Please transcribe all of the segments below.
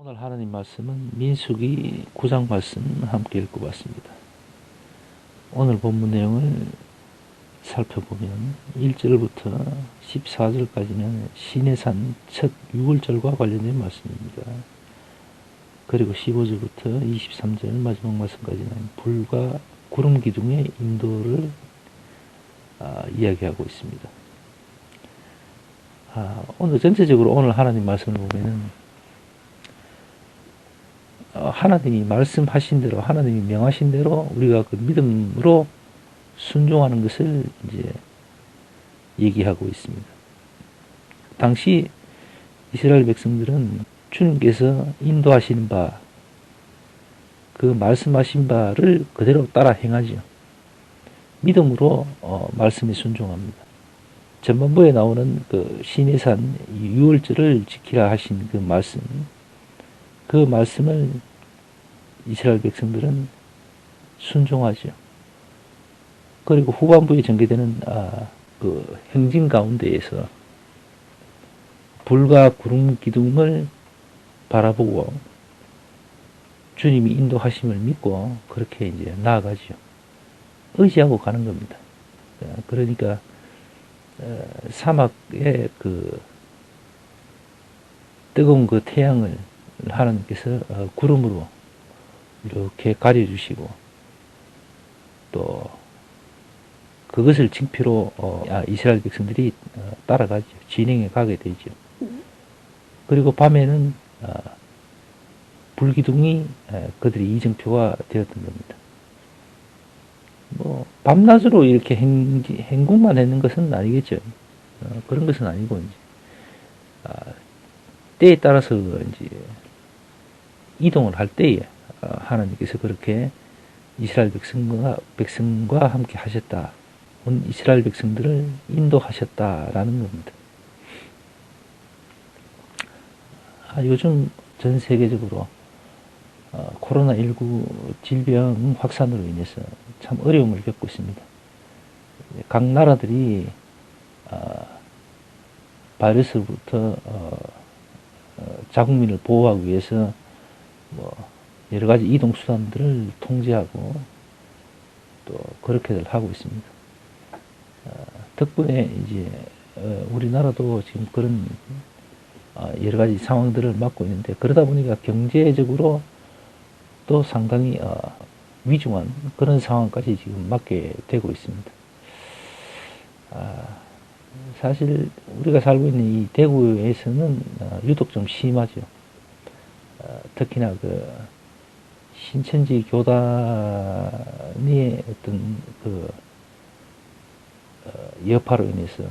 오늘 하나님 말씀은 민수기 9장 말씀 함께 읽어봤습니다. 오늘 본문 내용을 살펴보면 1절부터 14절까지는 시내산 첫 6월절과 관련된 말씀입니다. 그리고 15절부터 23절 마지막 말씀까지는 불과 구름 기둥의 인도를 아, 이야기하고 있습니다. 아, 오늘 전체적으로 오늘 하나님 말씀을 보면은 어, 하나님이 말씀하신 대로 하나님이 명하신 대로 우리가 그 믿음으로 순종하는 것을 이제 얘기하고 있습니다. 당시 이스라엘 백성들은 주님께서 인도하시는 바, 그 말씀하신 바를 그대로 따라 행하죠. 믿음으로 어, 말씀에 순종합니다. 전반부에 나오는 그 시내산 유월절을 지키라 하신 그 말씀, 그 말씀을 이스라엘 백성들은 순종하죠. 그리고 후반부에 전개되는 아, 그 행진 가운데에서 불과 구름 기둥을 바라보고 주님이 인도하심을 믿고 그렇게 이제 나아가죠. 의지하고 가는 겁니다. 그러니까 어, 사막의 그 뜨거운 그 태양을 하나님께서 어, 구름으로 이렇게 가려주시고 또 그것을 징표로 어, 아, 이스라엘 백성들이 어, 따라가죠. 진행해 가게 되죠. 그리고 밤에는 어, 불기둥이 에, 그들의 이정표가 되었던 겁니다. 뭐 밤낮으로 이렇게 행, 행군만 했는 것은 아니겠죠. 어, 그런 것은 아니고 이제 아, 때에 따라서 이제 이동을 할 때에 어, 하나님께서 그렇게 이스라엘 백성과, 백성과 함께 하셨다. 온 이스라엘 백성들을 인도하셨다라는 겁니다. 아, 요즘 전 세계적으로 어, 코로나19 질병 확산으로 인해서 참 어려움을 겪고 있습니다. 각 나라들이 어, 바이러스부터 어, 어, 자국민을 보호하기 위해서 뭐 여러 가지 이동 수단들을 통제하고 또 그렇게들 하고 있습니다. 어, 덕분에 이제 어, 우리나라도 지금 그런 어, 여러 가지 상황들을 맞고 있는데 그러다 보니까 경제적으로 또 상당히 어, 위중한 그런 상황까지 지금 맞게 되고 있습니다. 아, 사실 우리가 살고 있는 이 대구에서는 어, 유독 좀 심하죠. 어, 특히나 그 신천지 교단의 어떤 그 어, 여파로 인해서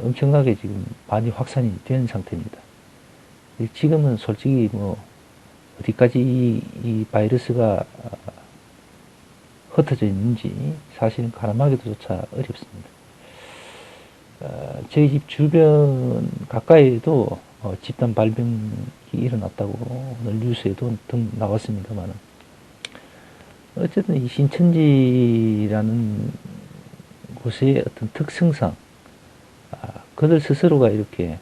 엄청나게 지금 많이 확산이 된 상태입니다. 지금은 솔직히 뭐 어디까지 이, 이 바이러스가 어, 흩어져 있는지 사실은 가늠하기도 조차 어렵습니다. 어, 저희 집 주변 가까이에도 어, 집단 발병이 일어났다고 오늘 뉴스에도 등 나왔습니다만 어쨌든 이 신천지라는 곳의 어떤 특성상 아, 그들 스스로가 이렇게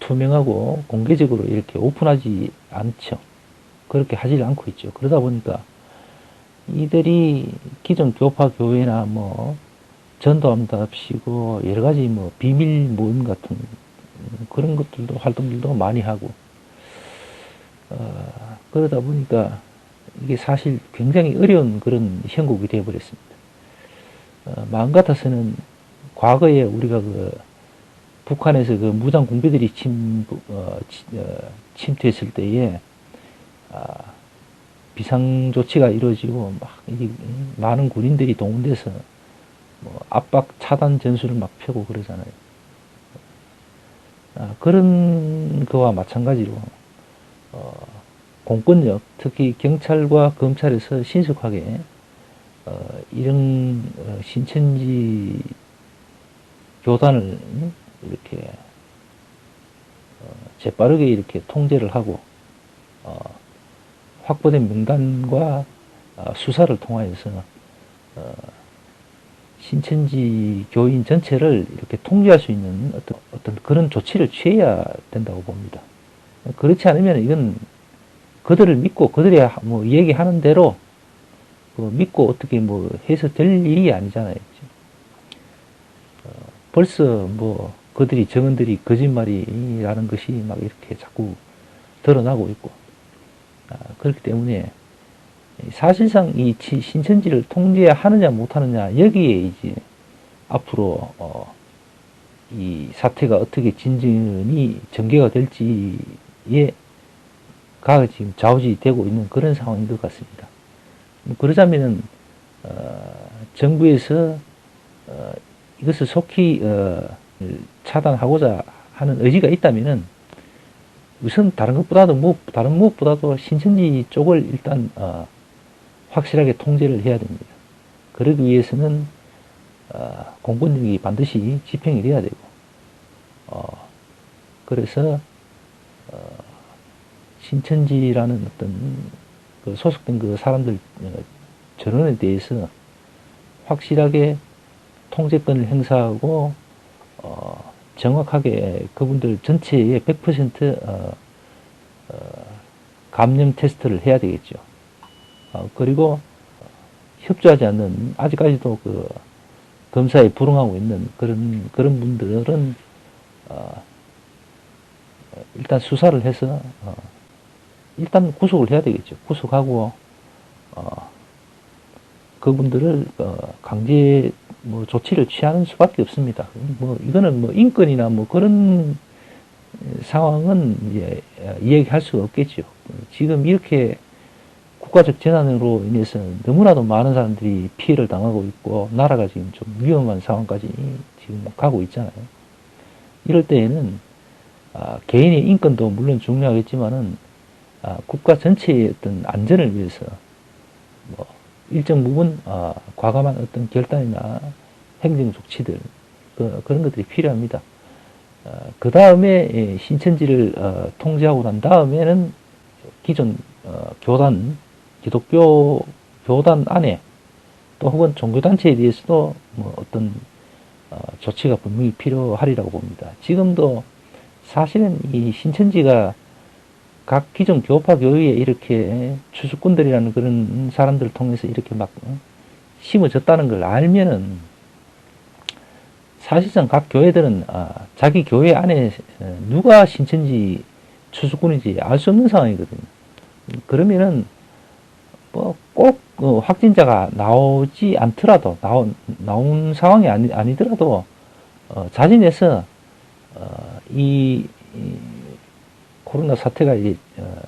투명하고 공개적으로 이렇게 오픈하지 않죠. 그렇게 하지 않고 있죠. 그러다 보니까 이들이 기존 교파 교회나 뭐 전도함답시고 여러 가지 뭐 비밀 모임 같은 그런 것들도 활동들도 많이 하고 어, 그러다 보니까 이게 사실 굉장히 어려운 그런 형국이 되어버렸습니다. 어, 마음 같아서는 과거에 우리가 그 북한에서 그 무장 공비들이 침, 어, 어, 침투했을 때에 아, 비상 조치가 이루어지고 막 이, 많은 군인들이 동원돼서 뭐 압박 차단 전술을 막 펴고 그러잖아요. 아, 그런 거와 마찬가지로 어, 공권력, 특히 경찰과 검찰에서 신속하게 어, 이런 어, 신천지 교단을 이렇게 어, 재빠르게 이렇게 통제를 하고 어, 확보된 명단과 어, 수사를 통하여서 어, 신천지 교인 전체를 이렇게 통제할 수 있는 어떤, 어떤 그런 조치를 취해야 된다고 봅니다. 그렇지 않으면 이건 그들을 믿고 그들이 하- 뭐 얘기하는 대로 그 믿고 어떻게 뭐 해서 될 일이 아니잖아요. 지금. 어, 벌써 뭐 그들이 정언들이 거짓말이라는 것이 막 이렇게 자꾸 드러나고 있고 아, 그렇기 때문에 사실상 이 치- 신천지를 통제하느냐 못하느냐 여기에 이제 앞으로 어, 이 사태가 어떻게 진전이 전개가 될지에 가 지금 좌우지되고 있는 그런 상황인 것 같습니다. 뭐 그러자면은 어, 정부에서 어, 이것을 속히 어, 차단하고자 하는 의지가 있다면은 우선 다른 것보다도 무 다른 무엇보다도 신천지 쪽을 일단 어, 확실하게 통제를 해야 됩니다. 그러기 위해서는 어, 공권력이 반드시 집행이 돼야 되고 어, 그래서 어, 신천지라는 어떤 그 소속된 그 사람들 어, 전원에 대해서 확실하게 통제권을 행사하고 어, 정확하게 그분들 전체의 100% 어, 어, 감염 테스트를 해야 되겠죠. 어, 그리고 협조하지 않는 아직까지도 그 검사에 불응하고 있는 그런 그런 분들은 어, 일단 수사를 해서 어, 일단 구속을 해야 되겠죠. 구속하고 어, 그분들을 어, 강제 뭐 조치를 취하는 수밖에 없습니다. 뭐 이거는 뭐 인권이나 뭐 그런 상황은 이제 이야기할 수가 없겠죠. 지금 이렇게 국가적 재난으로 인해서 너무나도 많은 사람들이 피해를 당하고 있고 나라가 지금 좀 위험한 상황까지 지금 가고 있잖아요. 이럴 때에는 아, 개인의 인권도 물론 중요하겠지만은 아, 국가 전체의 어떤 안전을 위해서 뭐 일정 부분 아, 과감한 어떤 결단이나 행정 조치들 그, 런 것들이 필요합니다. 그 다음에 신천지를 어, 통제하고 난 다음에는 기존 어, 교단 기독교 교단 안에 또 혹은 종교단체에 대해서도 뭐 어떤 어, 조치가 분명히 필요하리라고 봅니다. 지금도 사실은 이 신천지가 각 기존 교파 교회에 이렇게 추수꾼들이라는 그런 사람들을 통해서 이렇게 막 어, 심어졌다는 걸 알면은 사실상 각 교회들은 아, 자기 교회 안에 어, 누가 신천지 추수꾼인지 알 수 없는 상황이거든요. 그러면은 뭐꼭 어, 확진자가 나오지 않더라도 나온 나온 상황이 아니, 아니더라도 어, 자진해서 어, 이, 이 코로나 사태가 이제 어,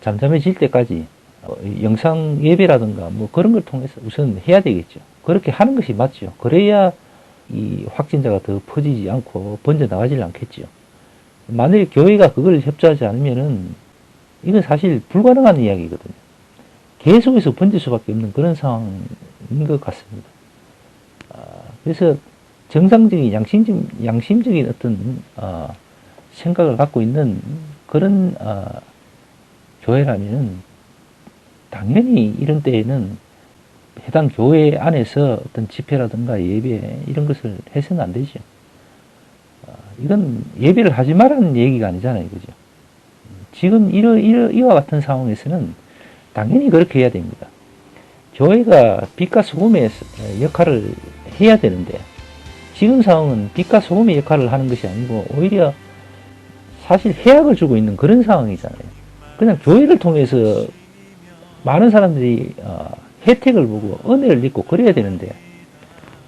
잠잠해질 때까지 어, 이 영상 예배라든가 뭐 그런 걸 통해서 우선 해야 되겠죠. 그렇게 하는 것이 맞죠. 그래야 이 확진자가 더 퍼지지 않고 번져 나가질 않겠죠. 만약에 교회가 그걸 협조하지 않으면은 이건 사실 불가능한 이야기거든요. 계속해서 번질 수밖에 없는 그런 상황인 것 같습니다. 아, 그래서 정상적인 양심적, 양심적인 어떤 아, 생각을 갖고 있는 그런 아, 교회라면 당연히 이런 때에는 해당 교회 안에서 어떤 집회라든가 예배 이런 것을 해서는 안 되죠. 아, 이건 예배를 하지 말라는 얘기가 아니잖아요, 그죠? 지금 이러, 이러, 이와 같은 상황에서는 당연히 그렇게 해야 됩니다. 교회가 빛과 소금의 역할을 해야 되는데 지금 상황은 빛과 소금의 역할을 하는 것이 아니고 오히려 사실 해악을 주고 있는 그런 상황이잖아요. 그냥 교회를 통해서 많은 사람들이 어, 혜택을 보고 은혜를 입고 그래야 되는데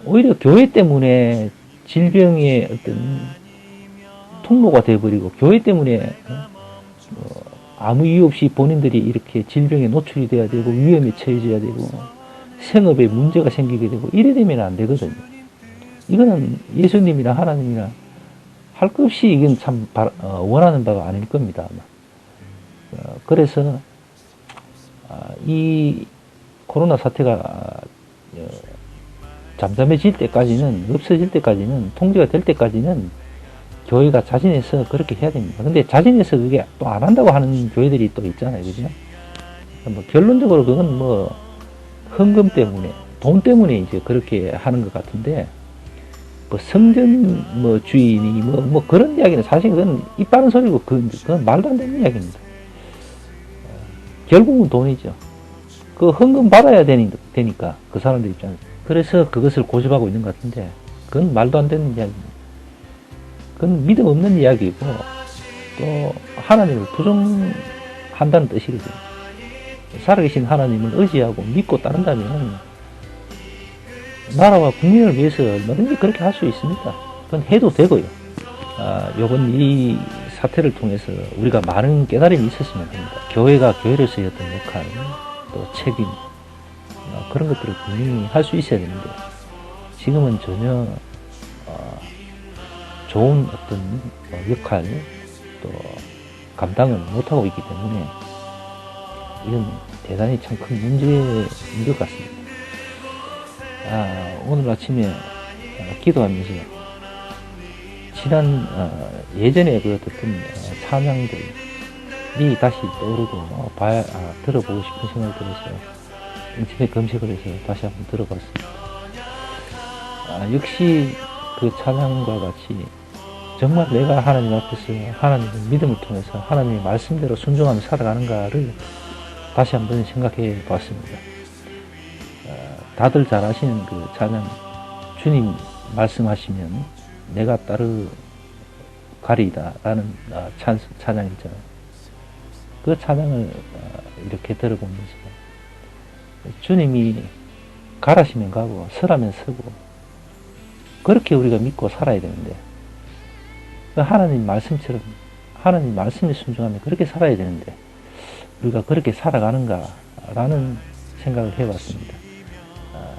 오히려 교회 때문에 질병의 어떤 통로가 되어버리고 교회 때문에 어, 어, 아무 이유 없이 본인들이 이렇게 질병에 노출이 돼야 되고 위험에 처해져야 되고 생업에 문제가 생기게 되고 이래 되면 안 되거든요. 이거는 예수님이나 하나님이나 할 것 없이 이건 참 바- 어, 원하는 바가 아닐 겁니다. 아마. 어, 그래서 아, 이 코로나 사태가 어, 잠잠해질 때까지는 없어질 때까지는 통제가 될 때까지는 교회가 자진해서 그렇게 해야 됩니다. 근데 자진해서 그게 또 안 한다고 하는 교회들이 또 있잖아요. 그죠? 뭐 결론적으로 그건 뭐 헌금 때문에 돈 때문에 이제 그렇게 하는 것 같은데 뭐 성전 뭐 주인이 뭐, 뭐 그런 이야기는 사실 그건 입 바른 소리고 그건, 그건 말도 안 되는 이야기입니다. 어, 결국은 돈이죠. 그 헌금 받아야 되니, 되니까 그 사람들 입장에서 그래서 그것을 고집하고 있는 것 같은데 그건 말도 안 되는 이야기입니다. 그건 믿음 없는 이야기고 또 하나님을 부정한다는 뜻이거든요. 살아계신 하나님을 의지하고 믿고 따른다면 나라와 국민을 위해서 얼마든지 그렇게 할 수 있습니다. 그건 해도 되고요. 아, 요번 이 사태를 통해서 우리가 많은 깨달음이 있었으면 합니다. 교회가 교회로서의 어떤 역할, 또 책임, 어, 그런 것들을 분명히 할 수 있어야 되는데, 지금은 전혀, 어, 좋은 어떤 어, 역할, 또 감당을 못하고 있기 때문에, 이건 대단히 참 큰 문제인 것 같습니다. 아, 오늘 아침에 어, 기도하면서 지난 어, 예전에 그 어떤 어, 찬양들이 다시 떠오르고 어, 봐야 아, 들어보고 싶은 생각이 들어서 인터넷 검색을 해서 다시 한번 들어봤습니다. 아, 역시 그 찬양과 같이 정말 내가 하나님 앞에서 하나님의 믿음을 통해서 하나님의 말씀대로 순종하며 살아가는가를 다시 한번 생각해 봤습니다. 어, 다들 잘 아시는 그 찬양, 주님 말씀하시면 내가 따르 가리이다 라는 아, 찬, 찬양 있잖아요. 그 찬양을 아, 이렇게 들어보면서 주님이 가라시면 가고 서라면 서고 그렇게 우리가 믿고 살아야 되는데 그 하나님 말씀처럼 하나님 말씀에 순종하면 그렇게 살아야 되는데 우리가 그렇게 살아가는가라는 생각을 해봤습니다. 아,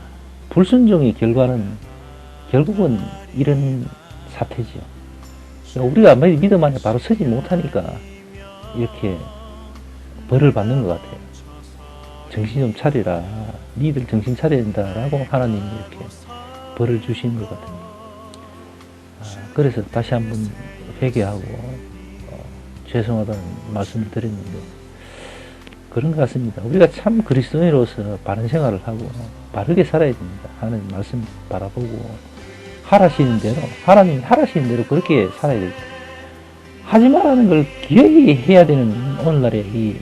불순종의 결과는 결국은 이런 사태지요. 그러니까 우리가 믿음 안에 바로 서지 못하니까 이렇게 벌을 받는 것 같아요. 정신 좀 차리라. 니들 정신 차려야 된다라고 하나님이 이렇게 벌을 주시는 것 같아요. 아, 그래서 다시 한번 회개하고 어, 죄송하다는 말씀을 드렸는데 그런 것 같습니다. 우리가 참 그리스도인으로서 바른 생활을 하고 바르게 살아야 됩니다. 하나님 말씀 바라보고 하라시는 대로 하나님 하라시는 대로 그렇게 살아야 됩니다. 하지 말라는 걸 기어이 해야 되는 오늘날의 이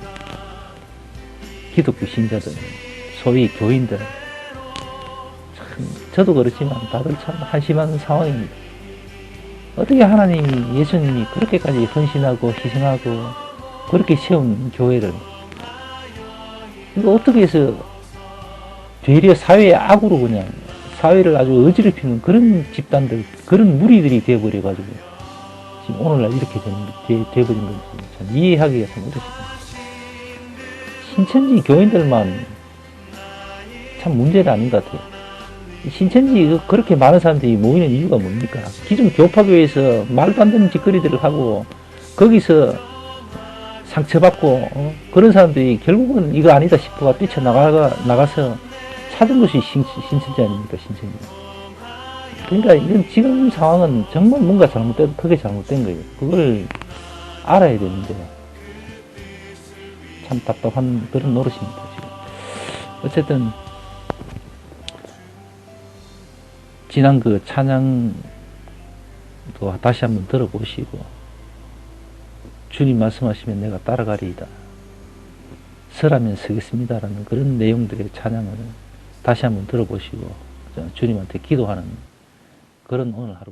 기독교 신자들, 소위 교인들 참 저도 그렇지만 다들 참 한심한 상황입니다. 어떻게 하나님이 예수님이 그렇게까지 헌신하고 희생하고 그렇게 세운 교회를 어떻게 해서 되려 사회의 악으로 그냥 사회를 아주 어지럽히는 그런 집단들, 그런 무리들이 되어버려 가지고 지금 오늘날 이렇게 된, 되, 되어버린 건지 참 이해하기가 참 어렵습니다. 신천지 교인들만 참 문제가 아닌 것 같아요. 신천지 그렇게 많은 사람들이 모이는 이유가 뭡니까? 기존 교파교에서 말도 안 되는 짓거리들을 하고 거기서 상처받고 어? 그런 사람들이 결국은 이거 아니다 싶어가 뛰쳐나가 나가서 찾은 것이 신, 신천지 아닙니까 신천지 그러니까 이건 지금 상황은 정말 뭔가 잘못된 크게 잘못된 거예요 그걸 알아야 되는데 참 답답한 그런 노릇입니다 지금 어쨌든 지난 그 찬양도 다시 한번 들어보시고 주님 말씀하시면 내가 따라가리이다. 서라면 서겠습니다라는 그런 내용들의 찬양을 다시 한번 들어보시고 주님한테 기도하는 그런 오늘 하루